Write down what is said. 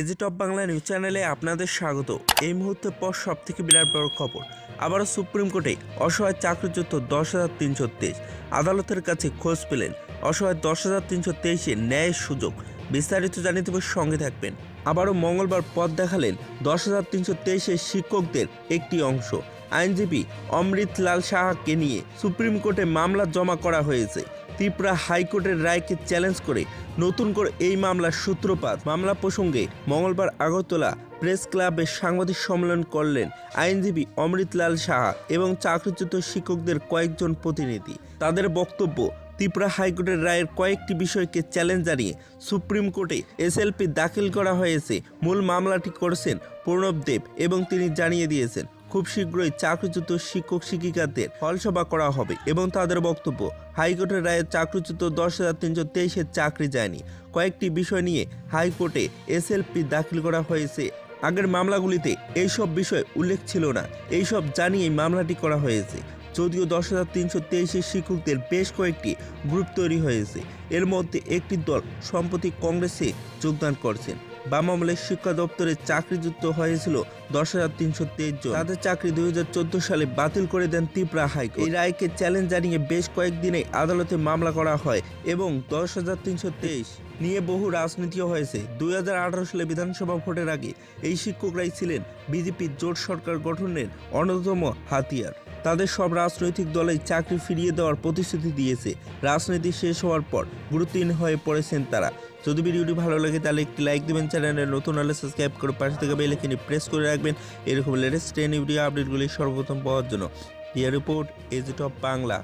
AG top Bangla news চ্যানেলে আপনাদের স্বাগত। এই মুহূর্তের পর সব থেকে বিরাট বড় খবর। আবারও সুপ্রিম কোর্টে অসহায় চাকরিচ্যুত দশ হাজার তিনশো তেইশ। আদালতের কাছে খোঁজ পেলেন অসহায় দশ হাজার তিনশো তেইশে ন্যায়ের সুযোগ। বিস্তারিত জানিয়ে দেবে, সঙ্গে থাকবেন। আবারও মঙ্গলবার পথ দেখালেন দশ হাজার তিনশো তেইশের শিক্ষকদের একটি অংশ। আইনজীবী অমৃত লাল সাহাকে নিয়ে সুপ্রিম কোর্টে মামলা জমা করা হয়েছে। ত্রিপুরা হাইকোর্টের রায়কে চ্যালেঞ্জ করে নতুন করে এই মামলার সূত্রপাত। মামলা প্রসঙ্গে মঙ্গলবার আগরতলা প্রেস ক্লাবে সাংবাদিক সম্মেলন করলেন আইনজীবী অমৃতলাল সাহা এবং চাকরিচ্যুত শিক্ষকদের কয়েকজন প্রতিনিধি। তাদের বক্তব্য, ত্রিপুরা হাইকোর্টের রায়ের কয়েকটি বিষয়কে চ্যালেঞ্জ জানিয়ে সুপ্রিম কোর্টে এসএলপি দাখিল করা হয়েছে। মূল মামলাটি করেছেন প্রণব দেব এবং তিনি জানিয়ে দিয়েছেন খুব শীঘ্রই চাকরিচ্যুত শিক্ষক শিক্ষিকাদের ফলসভা করা হবে এবং তাদের বক্তব্য, হাইকোর্টের রায়ে চাকরিচ্যুত দশ হাজার তিনশো তেইশের চাকরি যায়নি। কয়েকটি বিষয় নিয়ে হাইকোর্টে এসএলপি দাখিল করা হয়েছে। আগের মামলাগুলিতে এইসব বিষয় উল্লেখ ছিল না। এইসব জানিয়েই মামলাটি করা হয়েছে। যদিও দশ হাজার তিনশো তেইশের শিক্ষকদের বেশ কয়েকটি গ্রুপ তৈরি হয়েছে। এর মধ্যে একটি দল সম্প্রতি কংগ্রেসে যোগদান করছেন। বাম শিক্ষা দপ্তরে চাকরিযুক্ত হয়েছিল দশ হাজার তিনশো তেইশ জন। তাদের চাকরি দুই হাজার চোদ্দ সালে বাতিল করে দেন ত্রিপুরা হাইকোর্ট। এই রায়কে চ্যালেঞ্জ জানিয়ে বেশ কয়েকদিনে আদালতে মামলা করা হয় এবং দশ হাজার তিনশো তেইশ নিয়ে বহু রাজনীতিও হয়েছে। দুই হাজার আঠারো সালে বিধানসভা ভোটের আগে এই শিক্ষকরাই ছিলেন বিজেপির জোট সরকার গঠনের অন্যতম হাতিয়ার। তাদের সব রাজনৈতিক দলেই চাকরি ফিরিয়ে দেওয়ার প্রতিশ্রুতি দিয়েছে। রাজনীতি শেষ হওয়ার পর গুরুত্বহীন হয়ে পড়েছেন তারা। যদি ভিডিওটি ভালো লাগে তাহলে একটি লাইক দেবেন, চ্যানেলে নতুন হলে সাবস্ক্রাইব করে পাশে থেকে বেল আইকনে প্রেস করে রাখবেন। এরকম লেটেস্ট ট্রেন ভিডিও আপডেটগুলি সর্বপ্রথম পাওয়ার জন্য। Year report age of Bangla